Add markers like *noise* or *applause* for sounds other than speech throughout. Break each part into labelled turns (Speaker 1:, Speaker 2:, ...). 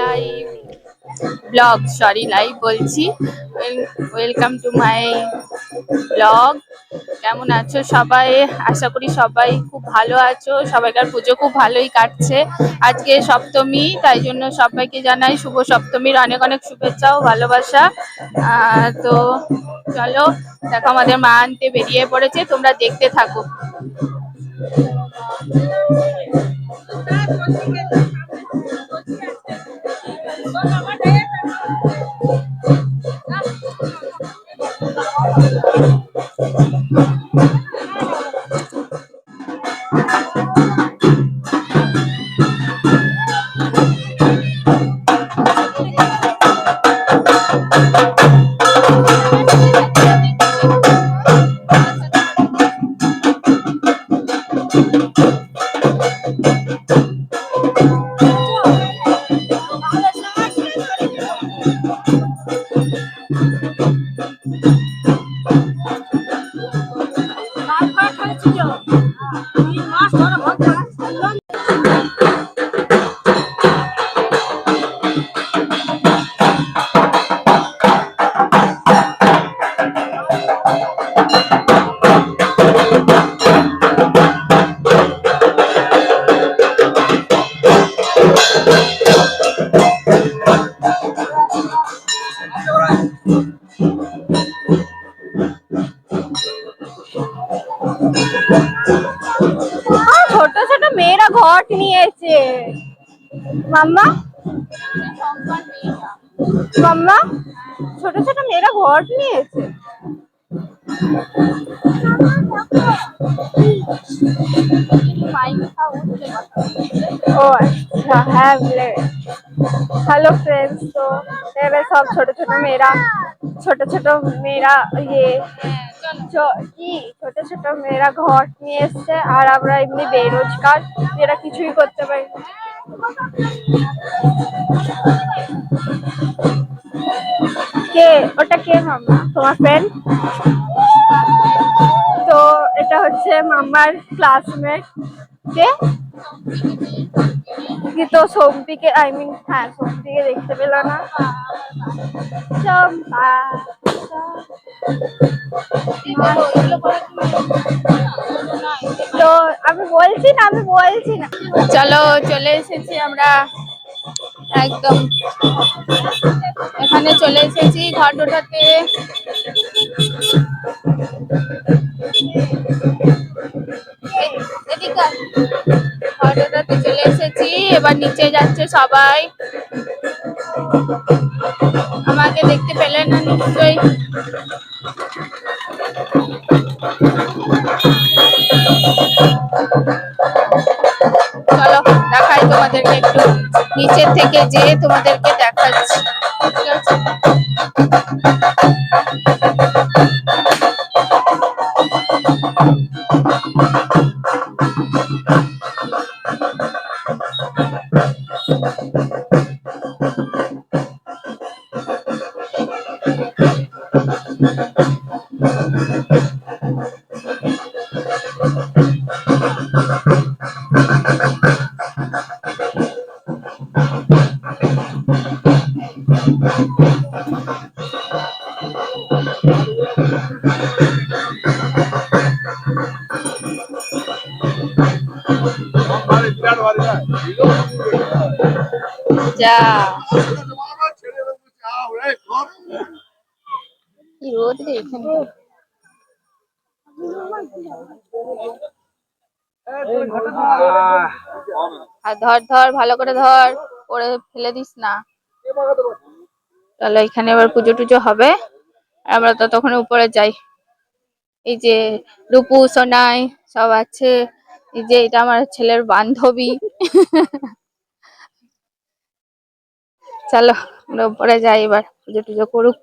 Speaker 1: Live blog sorry live বলছি। Welcome to my blog কেমন আছো সবাই? আশা করি সবাই খুব ভালো আছো। সবাইকার পুজো খুব ভালোই কাটছে। আজকে সপ্তমী, তাই জন্য সবাইকে জানাই শুভ সপ্তমীর অনেক অনেক শুভেচ্ছা ও ভালোবাসা। তো চলো, দেখো আমাদের মা আনতে বেরিয়ে পড়েছে। তোমরা দেখতে থাকো। That's what you get to happen. ছোট মাম্মা? মাম্মা ছোট ছোট মেয়েরা ঘট নিয়েছে। ও আচ্ছা হ্যাঁ হ্যালো ফ্রেন্ডস তো এবার সব ছোট ছোট মেয়েরা, ছোট ছোট মেয়েরা ইয়ে কি ছোট ছোট মেয়েরা ঘট নিয়ে এসছে, আর আমরা এমনি বেরোজগার যেটা কিছুই করতে পারি না। কে? ওটা কে মাম্মা তোমার ফ্রেন্ড তো এটা হচ্ছে মাম্মার ক্লাসমেট কে? তো সোমতিকে আই মিন হ্যাঁ সোমতিকে দেখতে পেল না। তো আমি বলছি না, আমি বলছি না। চলো, চলে এসেছি আমরা। একদম। এখানে চলে এসেছি ঘট ওঠাতে ঘট চলে এসেছি, এবার নিচে যাচ্ছে সবাই। আমাকে দেখতে পেলে না নিশ্চয়ই। চলো, দেখাই তোমাদেরকে একটু। নিচের থেকে যে তোমাদেরকে যা। কি এখানে? আর ধর ধর ভালো করে ধর। পরে ফেলে দিস না। চলো এখানে এবার পুজো টুজো হবে। আমরা তো তখন উপরে যাই। এই যে রূপু সোনাই সব আছে। এই যে এটা আমার ছেলের বান্ধবী। *laughs* চলো আমরা উপরে যাই এবার। পুজো টুজো করুক।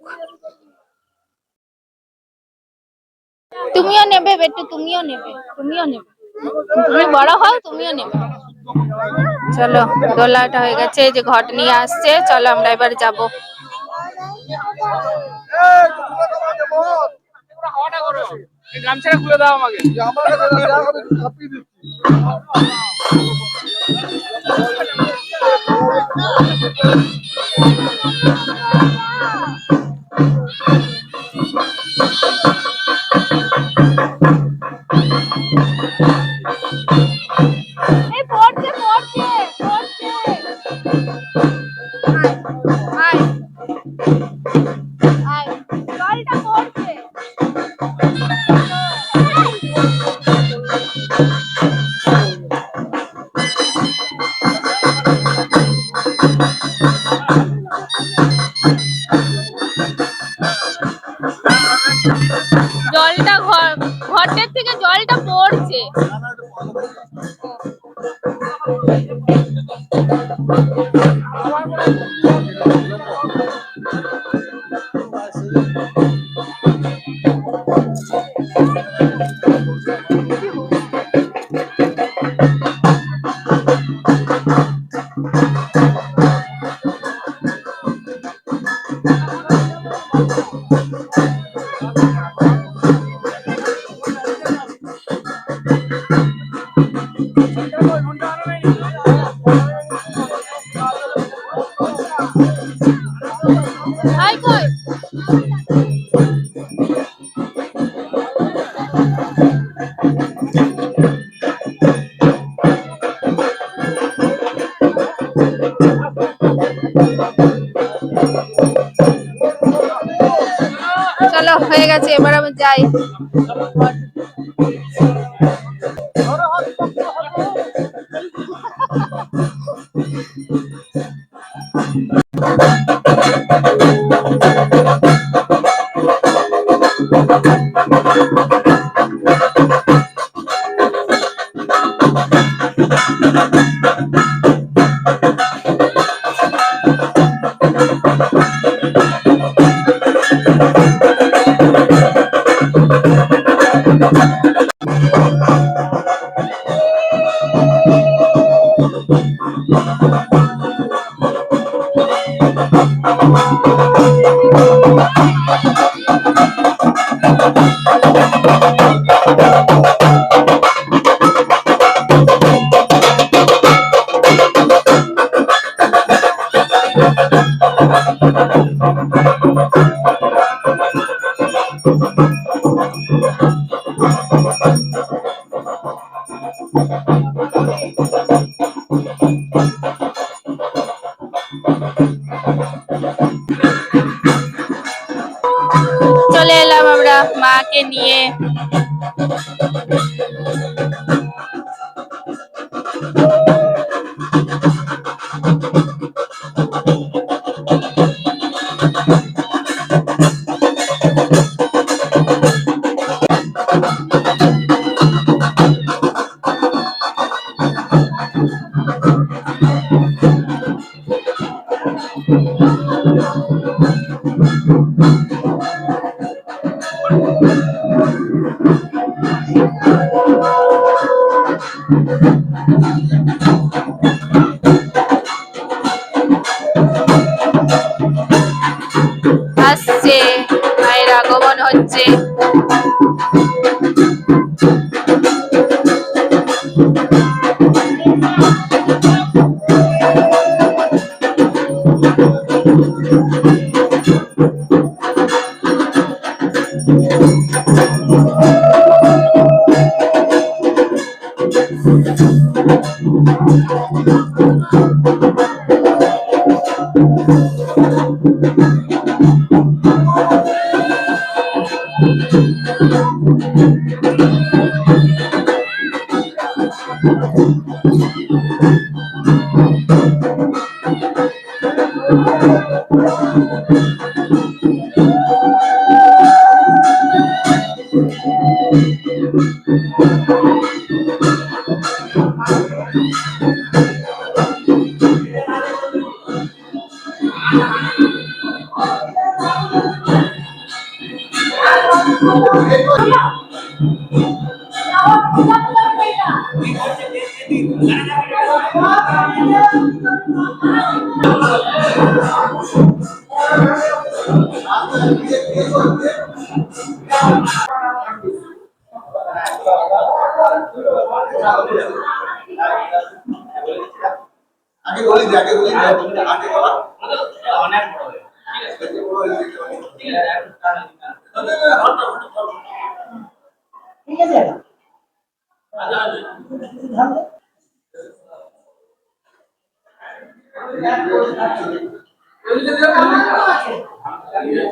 Speaker 1: তুমিও নেবে বেটু তুমিও নেবে তুমিও নেবে। তুমি বড় হও তুমিও নেবে। চলো দোলাটা হয়ে গেছে যে ঘট নিয়ে আসছে চলো আমরা এবার যাব।
Speaker 2: গামছাটা খুলে আমাকে।
Speaker 1: Thank you. গেছে এবার আমি যাই। চলে আসছে
Speaker 3: Thank
Speaker 1: you. Jesus.
Speaker 4: 没有。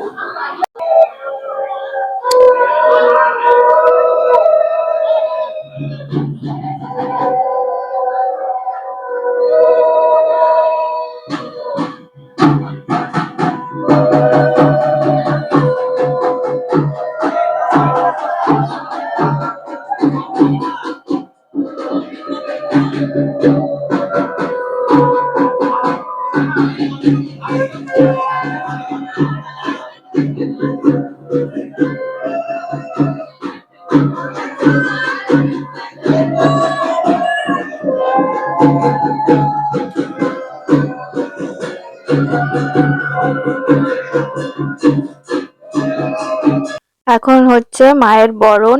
Speaker 2: এখন হচ্ছে মায়ের বরণ,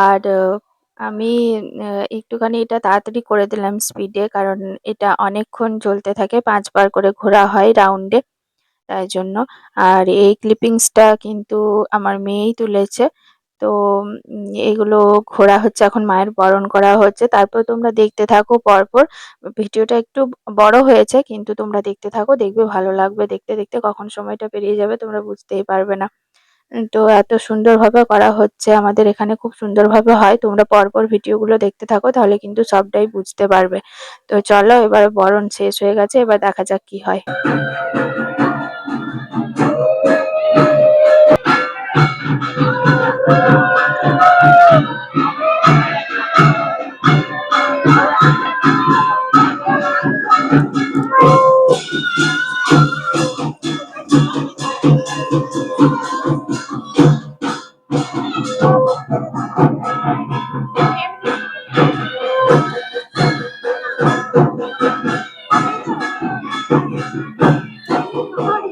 Speaker 2: আর আমি একটুখানি এটা তাড়াতাড়ি করে দিলাম স্পিডে কারণ এটা অনেকক্ষণ চলতে থাকে, পাঁচবার করে ঘোরা হয় রাউন্ডে তাই জন্য। আর এই ক্লিপিংসটা কিন্তু আমার মেয়েই তুলেছে তো এগুলো ঘোরা হচ্ছে, এখন মায়ের বরণ করা হচ্ছে। তারপর তোমরা দেখতে থাকো পরপর। ভিডিওটা একটু বড় হয়েছে, কিন্তু তোমরা দেখতে থাকো, দেখবে ভালো লাগবে। দেখতে দেখতে কখন সময়টা পেরিয়ে যাবে তোমরা বুঝতেই পারবে না। তো এত সুন্দরভাবে করা হচ্ছে, আমাদের এখানে খুব সুন্দরভাবে হয়। তোমরা পরপর ভিডিওগুলো দেখতে থাকো, তাহলে কিন্তু সবটাই বুঝতে পারবে। তো চলো, এবার বরণ শেষ হয়ে গেছে, এবার দেখা যাক কি হয়।
Speaker 1: はい!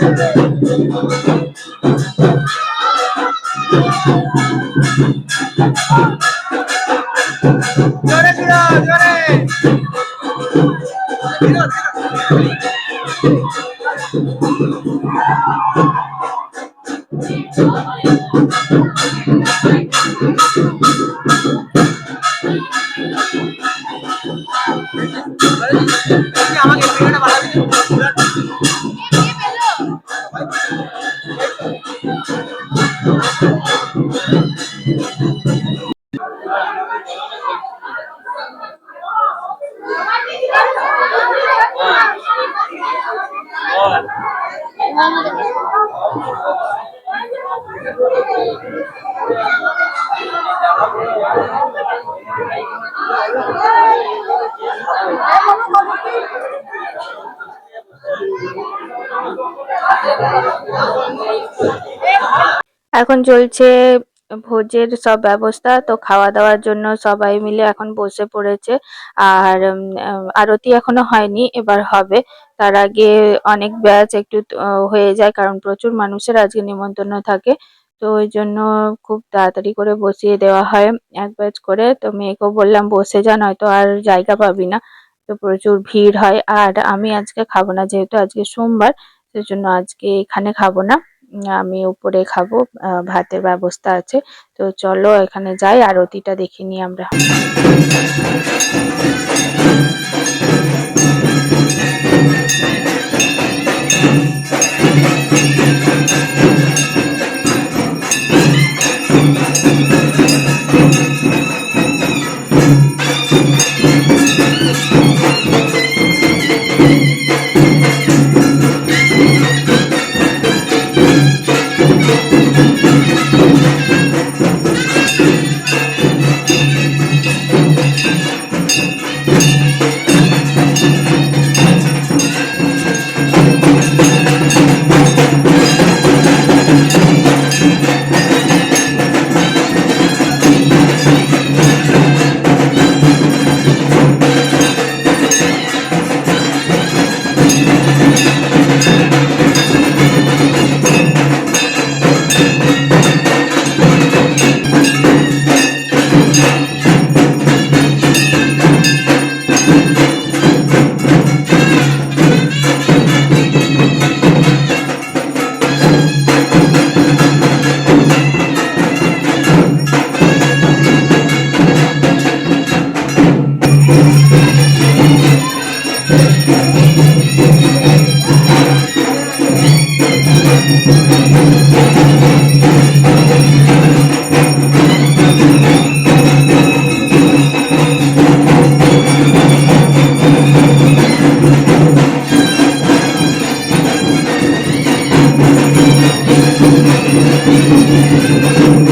Speaker 1: Thank *laughs* you.
Speaker 2: এখন চলছে ভোজের সব ব্যবস্থা, তো খাওয়া দাওয়ার জন্য সবাই মিলে এখন বসে পড়েছে। আর আরতি এখনও হয়নি, এবার হবে। তার আগে অনেক ব্যাচ একটু হয়ে যায়, কারণ প্রচুর মানুষের আজকে নিমন্ত্রণ থাকে। তো ওই জন্য খুব তাড়াতাড়ি করে বসিয়ে দেওয়া হয় এক ব্যাচ করে। তো মেয়েকেও বললাম, বসে যা, নয়তো আর জায়গা পাবি না। তো প্রচুর ভিড় হয়। আর আমি আজকে খাব না, যেহেতু আজকে সোমবার, সেজন্য আজকে এখানে খাব না। আমি উপরে খাব ভাতের ব্যবস্থা আছে। তো চলো এখানে যাই আরতিটা দেখে নিই আমরা। フフフフ。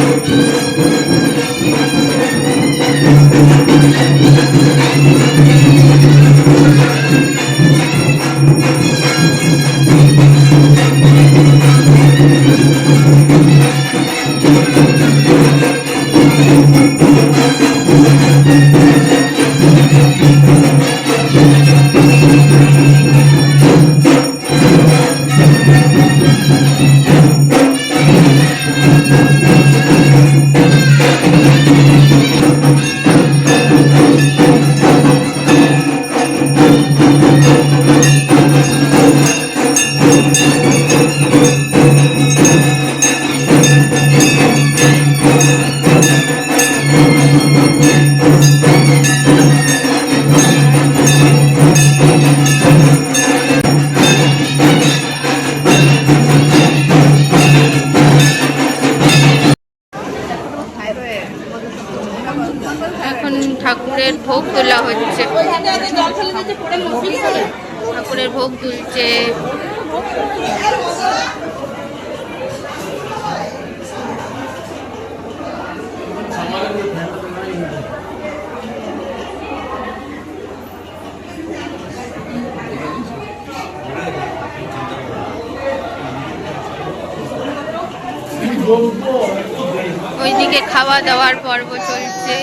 Speaker 2: খাওয়া দাওয়ার পর্ব চলছে।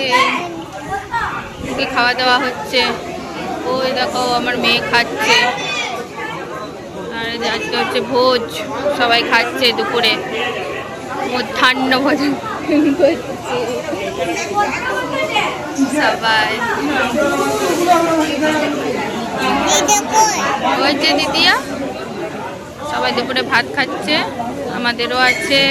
Speaker 2: খাওয়া দাওয়া হচ্ছে? ওই দেখো, আমার মেয়ে খাচ্ছে। আর আজকে হচ্ছে ভোজ, সবাই খাচ্ছে দুপুরে। মধ্যাহ্ন ভোজন করছে। সবাই। ওই যে দিদিয়া, সবাই দুপুরে ভাত খাচ্ছে, আমাদেরও আছে।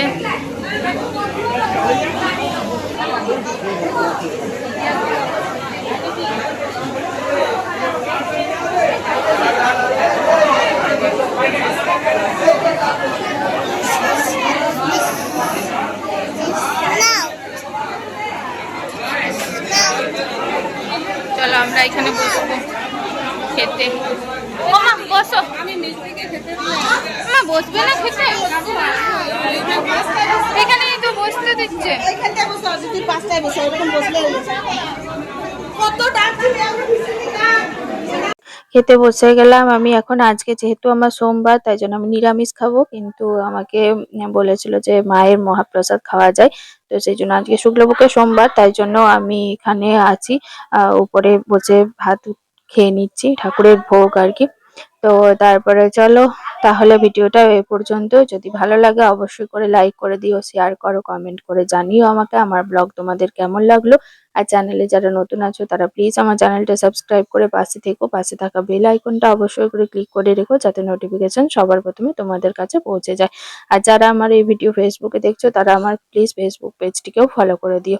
Speaker 2: চলো আমরা এখানে বসবো খেতে। ও মা বসো। মা বসবে না খেতে? এখানে তো বসতে দিচ্ছে।
Speaker 4: বসো যদি পাঁচটায় বসো এরকম বসলে কত ডাকছি
Speaker 2: খেতে বসে গেলাম। আমি এখন আজকে যেহেতু আমার সোমবার তাই জন্য আমি নিরামিষ খাব কিন্তু আমাকে বলেছিল যে মায়ের মহাপ্রসাদ খাওয়া যায় তো সেই জন্য আজকে শুক্লপক্ষের সোমবার তাই জন্য আমি এখানে আছি। আহ, উপরে বসে ভাত খেয়ে নিচ্ছি ঠাকুরের ভোগ আর কি। তো তারপরে চলো, তাহলে ভিডিওটা এ পর্যন্ত। যদি ভালো লাগে, অবশ্যই করে লাইক করে দিও শেয়ার করো কমেন্ট করে জানিও আমাকে, আমার ব্লগ তোমাদের কেমন লাগল। আর চ্যানেলে যারা নতুন আছো, তারা প্লিজ আমার চ্যানেলটা সাবস্ক্রাইব করে পাশে থেকো, পাশে থাকা বেল আইকনটা অবশ্যই করে ক্লিক করে রেখো, যাতে নোটিফিকেশন সবার প্রথমে তোমাদের কাছে পৌঁছে যায়। আর যারা আমার এই ভিডিও ফেসবুকে দেখছ, তারা আমার প্লিজ ফেসবুক পেজটিকেও ফলো করে দিও।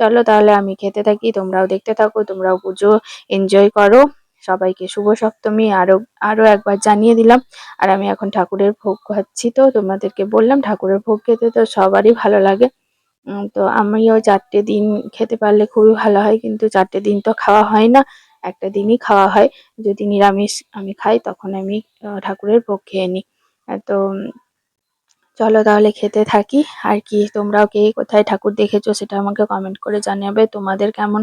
Speaker 2: চলো তাহলে আমি খেতে থাকি, তোমরাও দেখতে থাকো, তোমরাও পুজো এনজয় করো। সবাইকে শুভ সপ্তমী, আরও আরও একবার জানিয়ে দিলাম। আর আমি এখন ঠাকুরের ভোগ খাচ্ছি তো, তোমাদেরকে বললাম ঠাকুরের ভোগ খেতে তো সবারই ভালো লাগে। তো আমিও চারটে দিন খেতে পারলে খুবই ভালো হয়, কিন্তু চারটে দিন তো খাওয়া হয় না, একটা দিনই খাওয়া হয়। যদি নিরামিষ আমি খাই, তখন আমি ঠাকুরের ভোগ খেয়ে নিই। তো, চলো তাহলে খেতে থাকি। আর কি, তোমরাও কে কোথায় ঠাকুর দেখেছ সেটা আমাকে কমেন্ট করে জানাবে তোমাদের কেমন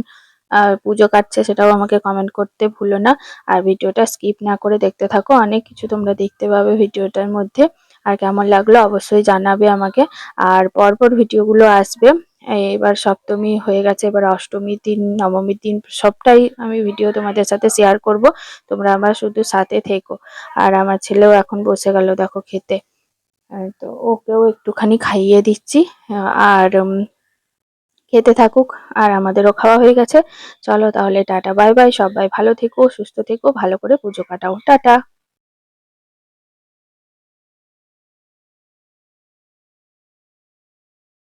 Speaker 2: আহ, পুজো কাটছে সেটাও আমাকে কমেন্ট করতে ভুলো না। আর ভিডিওটা স্কিপ না করে দেখতে থাকো অনেক কিছু তোমরা দেখতে পাবে ভিডিওটার মধ্যে। আর কেমন লাগল অবশ্যই জানাবে আমাকে। আর পরপর ভিডিওগুলো আসবে। এবার সপ্তমী হয়ে গেছে এবার অষ্টমীর দিন নবমীর দিন সবটাই আমি ভিডিও তোমাদের সাথে শেয়ার করব। তোমরা আমার শুধু সাথে থেকো। আর আমার ছেলেও এখন বসে গেল দেখো খেতে। তো ওকেও একটুখানি খাইয়ে দিচ্ছি। আর খেতে থাকুক, আর আমাদেরও খাওয়া হয়ে গেছে। চলো তাহলে টাটা, বাই বাই, সবাই ভালো থেকো, সুস্থ থেকো, ভালো করে পুজো কাটাও। টাটা!